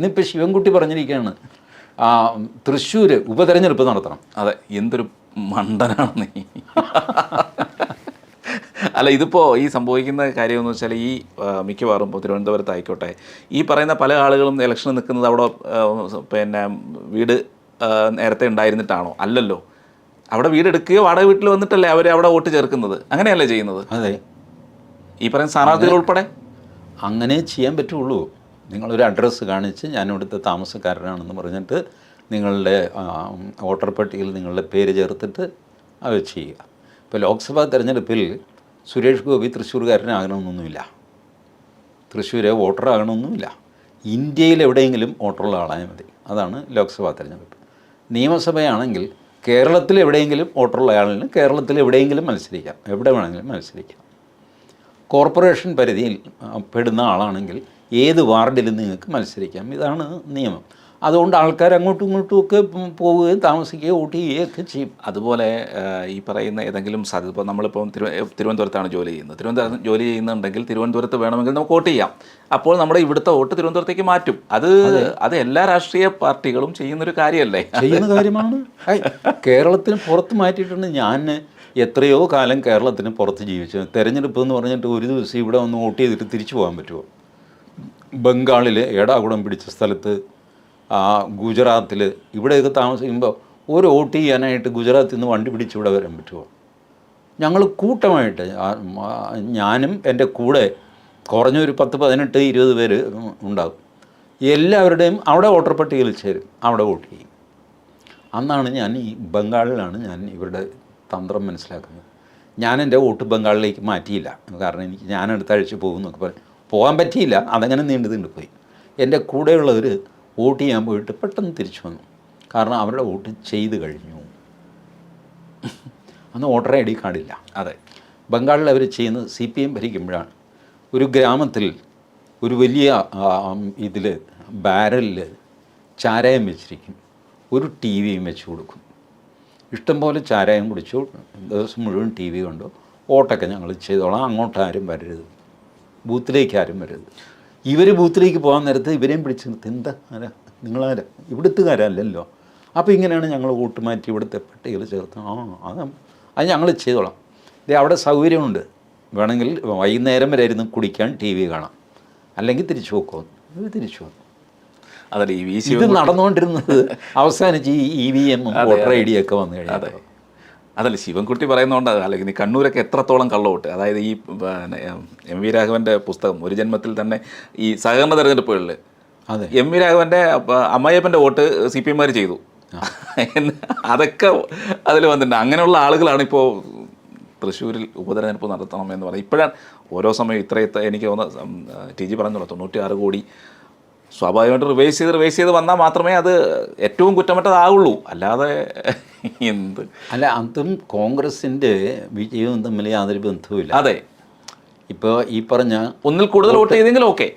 ഇന്നിപ്പോൾ ശിവൻകുട്ടി പറഞ്ഞിരിക്കുകയാണ് തൃശ്ശൂർ ഉപതെരഞ്ഞെടുപ്പ് നടത്തണം. അതെ എന്തൊരു മണ്ടനാണ് നീ. അല്ല ഇതിപ്പോൾ ഈ സംഭവിക്കുന്ന കാര്യമെന്ന് വെച്ചാൽ ഈ മിക്കവാറും ഇപ്പോൾ തിരുവനന്തപുരത്ത് ആയിക്കോട്ടെ ഈ പറയുന്ന പല ആളുകളും ഇലക്ഷൻ നിൽക്കുന്നത് അവിടെ പിന്നെ വീട് നേരത്തെ ഉണ്ടായിരുന്നിട്ടാണോ? അല്ലല്ലോ. അവിടെ വീട് എടുക്കുകയോ വാടക വീട്ടിൽ വന്നിട്ടല്ലേ അവർ അവിടെ വോട്ട് ചേർക്കുന്നത്? അങ്ങനെയല്ലേ ചെയ്യുന്നത്? അതെ. ഈ പറയുന്ന സ്ഥാനാർത്ഥികൾ ഉൾപ്പെടെ? അങ്ങനെ ചെയ്യാൻ പറ്റുള്ളൂ. നിങ്ങളൊരു അഡ്രസ്സ് കാണിച്ച് ഞാൻ ഇവിടുത്തെ താമസക്കാരനാണെന്ന് പറഞ്ഞിട്ട് നിങ്ങളുടെ വോട്ടർ പട്ടികയിൽ നിങ്ങളുടെ പേര് ചേർത്തിട്ട് അത് ചെയ്യുക. ഇപ്പോൾ ലോക്സഭാ തിരഞ്ഞെടുപ്പിൽ സുരേഷ് ഗോപി തൃശ്ശൂർകാരനാകണമെന്നൊന്നുമില്ല തൃശ്ശൂരെ വോട്ടറാകണമെന്നുമില്ല ഇന്ത്യയിൽ എവിടെയെങ്കിലും വോട്ടറുള്ള ആളായാൽ മതി. അതാണ് ലോക്സഭാ തിരഞ്ഞെടുപ്പ്. നിയമസഭയാണെങ്കിൽ കേരളത്തിൽ എവിടെയെങ്കിലും വോട്ടറുള്ള ആളിന് കേരളത്തിൽ എവിടെയെങ്കിലും മത്സരിക്കാം. എവിടെ വേണമെങ്കിലും മത്സരിക്കാം. കോർപ്പറേഷൻ പരിധിയിൽ പെടുന്ന ആളാണെങ്കിൽ ഏത് വാർഡിലും നിങ്ങൾക്ക് മത്സരിക്കാം? ഇതാണ് നിയമം. അതുകൊണ്ട് ആൾക്കാർ അങ്ങോട്ടും ഇങ്ങോട്ടും ഒക്കെ പോവുകയും താമസിക്കുകയും വോട്ട് ചെയ്യുകയൊക്കെ ചെയ്യും. അതുപോലെ ഈ പറയുന്ന ഏതെങ്കിലും സാധ്യത ഇപ്പോൾ നമ്മളിപ്പോൾ തിരു തിരുവനന്തപുരത്താണ് ജോലി ചെയ്യുന്നത്. തിരുവനന്തപുരം ജോലി ചെയ്യുന്നുണ്ടെങ്കിൽ തിരുവനന്തപുരത്ത് വേണമെങ്കിൽ നമുക്ക് വോട്ട് ചെയ്യാം. അപ്പോൾ നമ്മുടെ ഇവിടുത്തെ വോട്ട് തിരുവനന്തപുരത്തേക്ക് മാറ്റും. അത് അത്. എല്ലാ രാഷ്ട്രീയ പാർട്ടികളും ചെയ്യുന്നൊരു കാര്യമല്ലേ? ചെയ്യുന്ന കാര്യമാണ്. കേരളത്തിന് പുറത്ത് മാറ്റിയിട്ടുണ്ട്. ഞാൻ എത്രയോ കാലം കേരളത്തിന് പുറത്ത് ജീവിച്ചു. തെരഞ്ഞെടുപ്പ് എന്ന് പറഞ്ഞിട്ട് ഒരു ദിവസം ഇവിടെ വന്ന് വോട്ട് ചെയ്തിട്ട് തിരിച്ചു പോകാൻ പറ്റുമോ? ബംഗാളിൽ ഏടാകുടം പിടിച്ച സ്ഥലത്ത് ഗുജറാത്തിൽ ഇവിടെയൊക്കെ താമസിക്കുമ്പോൾ ഒരു വോട്ട് ചെയ്യാനായിട്ട് ഗുജറാത്തിൽ നിന്ന് വണ്ടി പിടിച്ച് ഇവിടെ വരാൻ പറ്റുമോ? ഞങ്ങൾ കൂട്ടമായിട്ട് ഞാനും എന്റെ കൂടെ കുറഞ്ഞൊരു പത്ത് പതിനെട്ട് ഇരുപത് പേര് ഉണ്ടാകും എല്ലാവരുടെയും അവിടെ വോട്ടർ പട്ടികയിൽ ചേരും അവിടെ വോട്ട് ചെയ്യും. അന്നാണ് ഞാൻ ഈ ബംഗാളിലാണ് ഞാൻ ഇവരുടെ തന്ത്രം മനസ്സിലാക്കുന്നത്. ഞാൻ എന്റെ വോട്ട് ബംഗാളിലേക്ക് മാറ്റിയില്ല. കാരണം എനിക്ക് ഞാൻ അടുത്ത ആഴ്ച പോകും എന്നൊക്കെ പോകാൻ പറ്റിയില്ല അതങ്ങനെ നീണ്ടു നീണ്ടു പോയി. എന്റെ കൂടെയുള്ളവർ വോട്ട് ചെയ്യാൻ പോയിട്ട് പെട്ടെന്ന് തിരിച്ചു വന്നു. കാരണം അവരുടെ വോട്ട് ചെയ്ത് കഴിഞ്ഞു. അന്ന് വോട്ടർ ഐ ഡി കാർഡില്ല. അതെ. ബംഗാളിൽ അവർ ചെയ്യുന്നത് സി പി എം ഭരിക്കുമ്പോഴാണ്. ഒരു ഗ്രാമത്തിൽ ഒരു വലിയ ഇതിൽ ബാരലിൽ ചാരായം വെച്ചിരിക്കും. ഒരു ടി വിയും വെച്ച് കൊടുക്കും. ഇഷ്ടംപോലെ ചാരായം കുടിച്ചു. ദിവസം മുഴുവൻ ടി വി കണ്ടു. വോട്ടൊക്കെ ഞങ്ങൾ ചെയ്തോളാം. അങ്ങോട്ട് ആരും വരരുത്. ബൂത്തിലേക്ക് ആരും വരരുത്. ഇവർ ബൂത്തിലേക്ക് പോകാൻ നേരത്ത് ഇവരെയും പിടിച്ച് നിർത്തി. എന്താ ആരാ? നിങ്ങളാരാ? ഇവിടുത്തുകാരല്ലല്ലോ. അപ്പോൾ ഇങ്ങനെയാണ് ഞങ്ങൾ വോട്ട് മാറ്റി ഇവിടുത്തെ പട്ടികൾ ചേർത്ത്. ആ അത് അത് ഞങ്ങൾ ചെയ്തോളാം. അവിടെ സൗകര്യമുണ്ട്. വേണമെങ്കിൽ വൈകുന്നേരം വരെ ഇരുന്ന് കുടിക്കാൻ ടി വി കാണാം. അല്ലെങ്കിൽ തിരിച്ചു പോക്കോ. തിരിച്ചു വന്നു. അതല്ല ഈ വി സി ഇത് നടന്നുകൊണ്ടിരുന്നത് അവസാനിച്ച് ഈ E V M voter I D ഒക്കെ വന്നു അതെ. കഴിഞ്ഞു അതല്ല ശിവൻകുട്ടി പറയുന്നതുകൊണ്ട് അല്ലെങ്കിൽ നീ കണ്ണൂരൊക്കെ എത്രത്തോളം കള്ളവോട്ട്. അതായത് ഈ എം വി രാഘവന്റെ പുസ്തകം ഒരു ജന്മത്തിൽ തന്നെ ഈ സഹകരണ തെരഞ്ഞെടുപ്പുകളിൽ അതെ. എം വി രാഘവന്റെ അമ്മയപ്പന്റെ വോട്ട് സി പി എംമാർ ചെയ്തു. അതൊക്കെ അതിൽ വന്നിട്ടുണ്ട്. അങ്ങനെയുള്ള ആളുകളാണ് ഇപ്പോൾ തൃശ്ശൂരിൽ ഉപതെരഞ്ഞെടുപ്പ് നടത്തണം എന്ന് പറയുന്നത്. ഇപ്പോഴാണ് ഓരോ സമയം ഇത്ര എനിക്ക് തോന്നുന്ന ടി ജി പറഞ്ഞല്ലോ തൊണ്ണൂറ്റി ആറ് കോടി സ്വാഭാവികമായിട്ട് റിവേഴ്സ് ചെയ്ത് റിവേഴ്സ് ചെയ്ത് വന്നാൽ മാത്രമേ അത് ഏറ്റവും കുറ്റമറ്റതാവുള്ളൂ. അല്ലാതെ എന്ത്? അല്ല അതും കോൺഗ്രസിന്റെ വിജയവും തമ്മിൽ യാതൊരു ബന്ധവുമില്ല. അതെ. ഇപ്പോൾ ഈ പറഞ്ഞ ഒന്നിൽ കൂടുതൽ വോട്ട് ചെയ്തെങ്കിലും ഓക്കെ